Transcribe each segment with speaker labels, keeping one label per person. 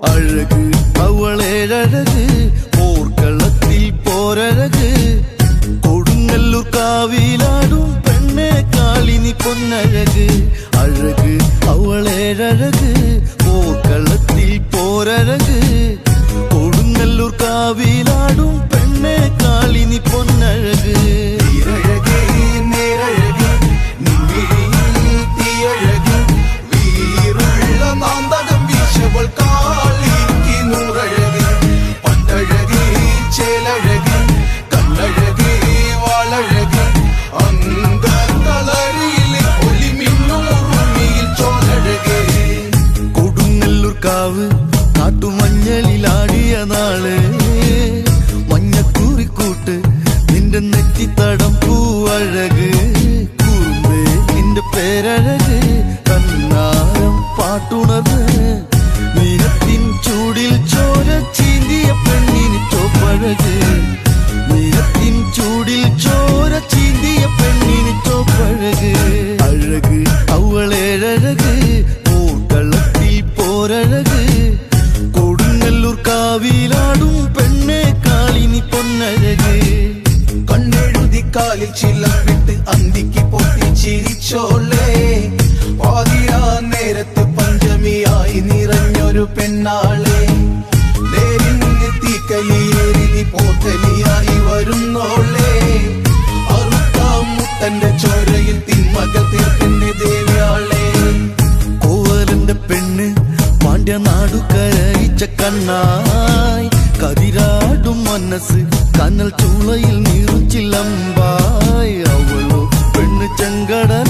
Speaker 1: அழகு அவளே அழகு போர்க்களத்தில் போரழகு. கொடுங்கல்லூர் காவிலாடும் பெண்ணே காளினி பொன்னழகு.
Speaker 2: அழகு அவளே அழகு ചിരിച്ചോളേ പാതിരാ നേരത്ത് പഞ്ചമിയായി നിറഞ്ഞൊരു പെണ്ണാളെ. നേരിന് പോത്തലിയായി വരുന്നോളേ. അറുത്താം ചോരയിൽ തിന്മകൾ തീർക്കന്റെ ദേവ്യാളെ.
Speaker 1: കോവലന്റെ പെണ്ണ് പാണ്ഡ്യ നാടുകരയിച്ച കണ്ണായി. കതിരാടും മനസ്സ് കനൽ ചൂളയിൽ നീറുച്ചില്ലമ്പായി അവളോ പെണ്ണ് ചെങ്കടലായി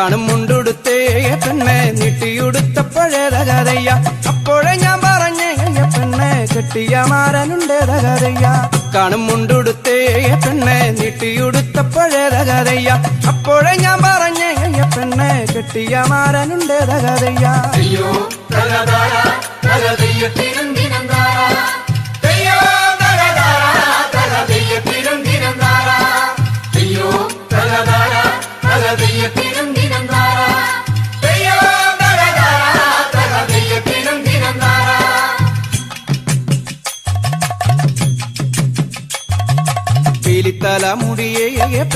Speaker 3: കാണും മുണ്ടുടുത്തേ പെണ്ണെ നീട്ടിയുടുത്തപ്പോഴേത കഥയ്യ അപ്പോഴേ ഞാൻ പറഞ്ഞേ പെണ്ണെ കെട്ടിയ മാരനുണ്ടേത കഥയ്യ കാണും മുണ്ടുടുത്തേ പെണ്ണെ നീട്ടിയുടുത്തപ്പോഴേത കഥയ്യ അപ്പോഴേ ഞാൻ പറഞ്ഞേ പെണ്ണെ കെട്ടിയ മാരനുണ്ടേത കഥയ്യ പീലിത്തല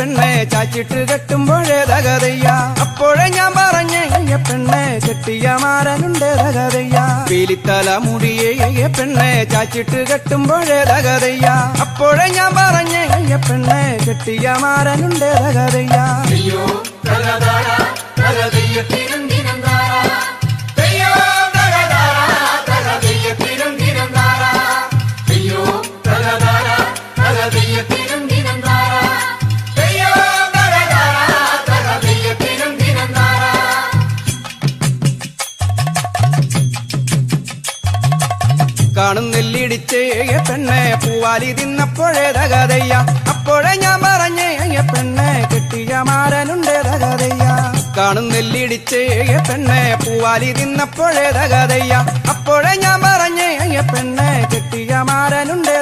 Speaker 3: പെണ്ണെ ചാച്ചിട്ട് കെട്ടുമ്പോഴേ തകതയ്യ അപ്പോഴേ ഞാൻ പറഞ്ഞ പെണ്ണെ കെട്ടിയ മാരനുണ്ട് തകതയ്യ പീലിത്തല മുടിയേ പെണ്ണെ ചാച്ചിട്ട് കെട്ടുമ്പോഴേ തകതയ്യ അപ്പോഴേ ഞാൻ പറഞ്ഞ പെണ്ണെ കെട്ടിയ മാരനുണ്ട് തകതയ്യ കാണും നെല്ലിടിച്ച് പെണ്ണെ. പൂവാലി തിന്നപ്പോഴേ തകതയ്യ അപ്പോഴേ ഞാൻ പറഞ്ഞേ പെണ്ണെ കെട്ടിയ മാരനുണ്ട് തകതയ്യ കാണും നെല്ലിടിച്ച് പെണ്ണെ പൂവാലി തിന്നപ്പോഴേ തകതയ്യ അപ്പോഴേ ഞാൻ പറഞ്ഞേ പെണ്ണെ കെട്ടിയ മാരനുണ്ട്